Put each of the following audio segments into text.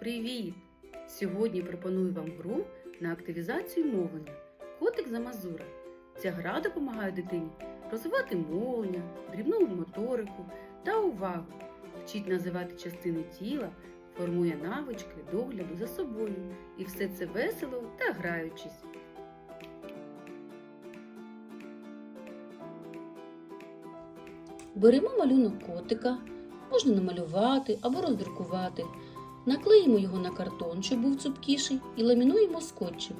Привіт! Сьогодні пропоную вам гру на активізацію мовлення Котик за Мазура. Ця гра допомагає дитині розвивати мовлення, дрібну моторику та увагу, вчить називати частини тіла, формує навички догляду за собою. І все це весело та граючись. Беремо малюнок котика, можна намалювати або роздрукувати. Наклеїмо його на картон, щоб був цупкіший, і ламінуємо скотчем.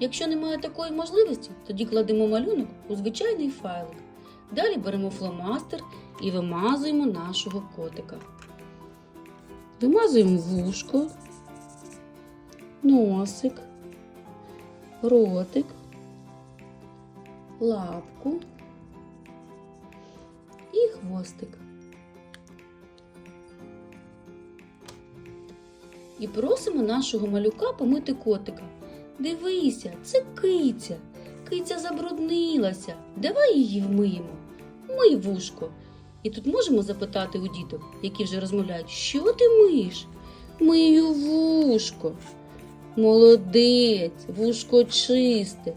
Якщо немає такої можливості, тоді кладемо малюнок у звичайний файлик. Далі беремо фломастер і вимазуємо нашого котика. Вимазуємо вушко, носик, ротик, лапку і хвостик. І просимо нашого малюка помити котика. Дивися, це киця. Киця забруднилася. Давай її вмиємо. Мий вушко. І тут можемо запитати у діток, які вже розмовляють, що ти миєш? Мию вушко. Молодець, вушко чисте.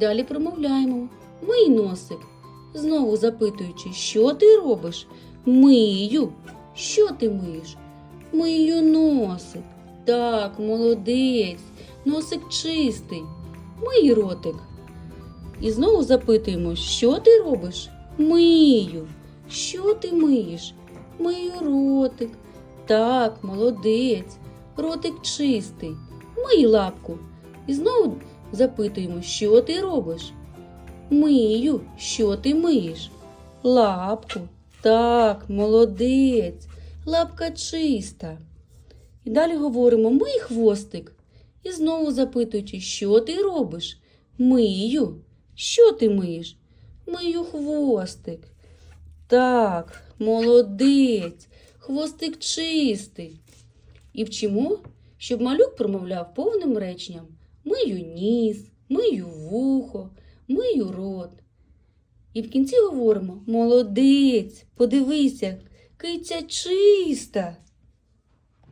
Далі промовляємо. Мий носик. Знову запитуючи, що ти робиш? Мию. Що ти миєш? Мию носик. Так, молодець. Носик чистий. Мий ротик. І знову запитуємо, що ти робиш? Мию. Що ти миєш? Мию ротик. Так, молодець. Ротик чистий. Мий лапку. І знову запитуємо, що ти робиш? Мию, що ти миєш? Лапку. Так, молодець. Лапка чиста. І далі говоримо мий хвостик. І знову запитуючи, що ти робиш? Мию. Що ти миєш? Мию хвостик. Так, молодець. Хвостик чистий. І вчимо, щоб малюк промовляв повним реченням. Мию ніс, мию вухо, мию рот. І в кінці говоримо: молодець, подивися, киця чиста.